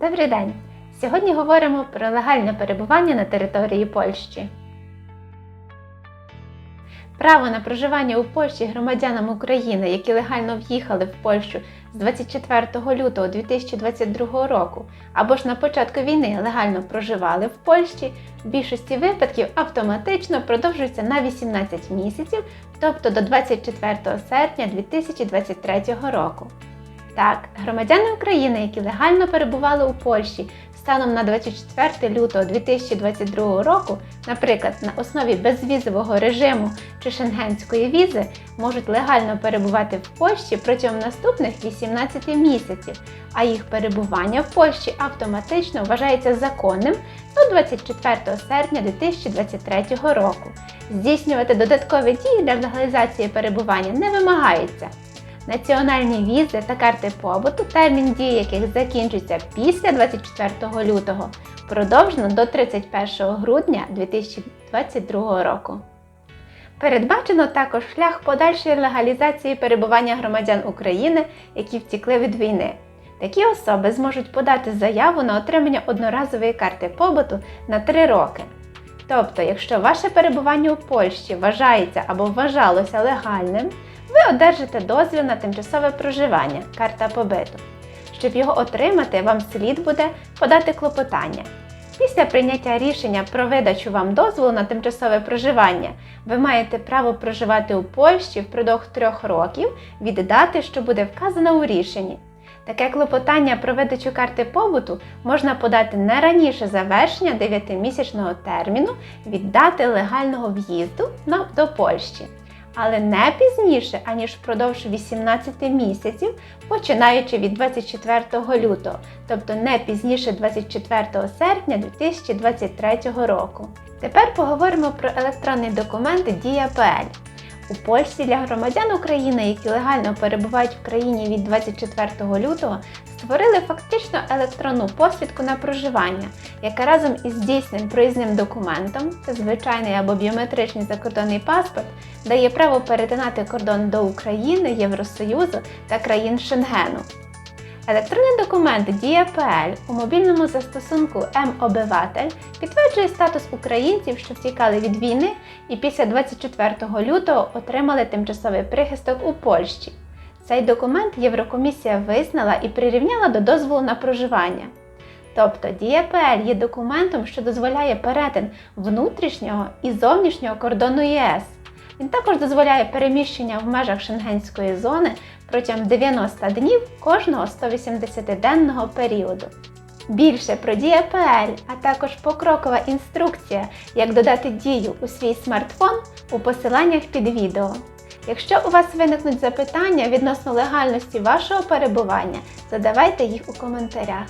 Добрий день! Сьогодні говоримо про легальне перебування на території Польщі. Право на проживання у Польщі громадянам України, які легально в'їхали в Польщу з 24 лютого 2022 року або ж на початку війни легально проживали в Польщі, в більшості випадків автоматично продовжується на 18 місяців, тобто до 24 серпня 2023 року. Так, громадяни України, які легально перебували у Польщі станом на 24 лютого 2022 року, наприклад, на основі безвізового режиму чи шенгенської візи, можуть легально перебувати в Польщі протягом наступних 18 місяців, а їх перебування в Польщі автоматично вважається законним до 24 серпня 2023 року. Здійснювати додаткові дії для легалізації перебування не вимагається. Національні візи та карти побуту, термін дії яких закінчується після 24 лютого, продовжено до 31 грудня 2022 року. Передбачено також шлях подальшої легалізації перебування громадян України, які втікли від війни. Такі особи зможуть подати заяву на отримання одноразової карти побуту на 3 роки. Тобто, якщо ваше перебування у Польщі вважається або вважалося легальним, ви одержите дозвіл на тимчасове проживання карта побиту. Щоб його отримати, вам слід буде подати клопотання. Після прийняття рішення про видачу вам дозволу на тимчасове проживання, ви маєте право проживати у Польщі впродовж трьох років від дати, що буде вказана у рішенні. Таке клопотання про видачу карти побуту можна подати не раніше завершення 9-місячного терміну від дати легального в'їзду до Польщі, але не пізніше, аніж впродовж 18 місяців, починаючи від 24 лютого, тобто не пізніше 24 серпня 2023 року. Тепер поговоримо про електронний документ Дія.ПЛ. У Польщі для громадян України, які легально перебувають в країні від 24 лютого, створили фактично електронну посвідку на проживання, яка разом із дійсним проїзним документом, це звичайний або біометричний закордонний паспорт, дає право перетинати кордон до України, Євросоюзу та країн Шенгену. Електронний документ Дія.ПЛ у мобільному застосунку М-Обиватель підтверджує статус українців, що втікали від війни і після 24 лютого отримали тимчасовий прихисток у Польщі. Цей документ Єврокомісія визнала і прирівняла до дозволу на проживання. Тобто Дія.ПЛ є документом, що дозволяє перетин внутрішнього і зовнішнього кордону ЄС. Він також дозволяє переміщення в межах шенгенської зони протягом 90 днів кожного 180-денного періоду. Більше про Дія.ПЛ, а також покрокова інструкція, як додати дію у свій смартфон у посиланнях під відео. Якщо у вас виникнуть запитання відносно легальності вашого перебування, задавайте їх у коментарях.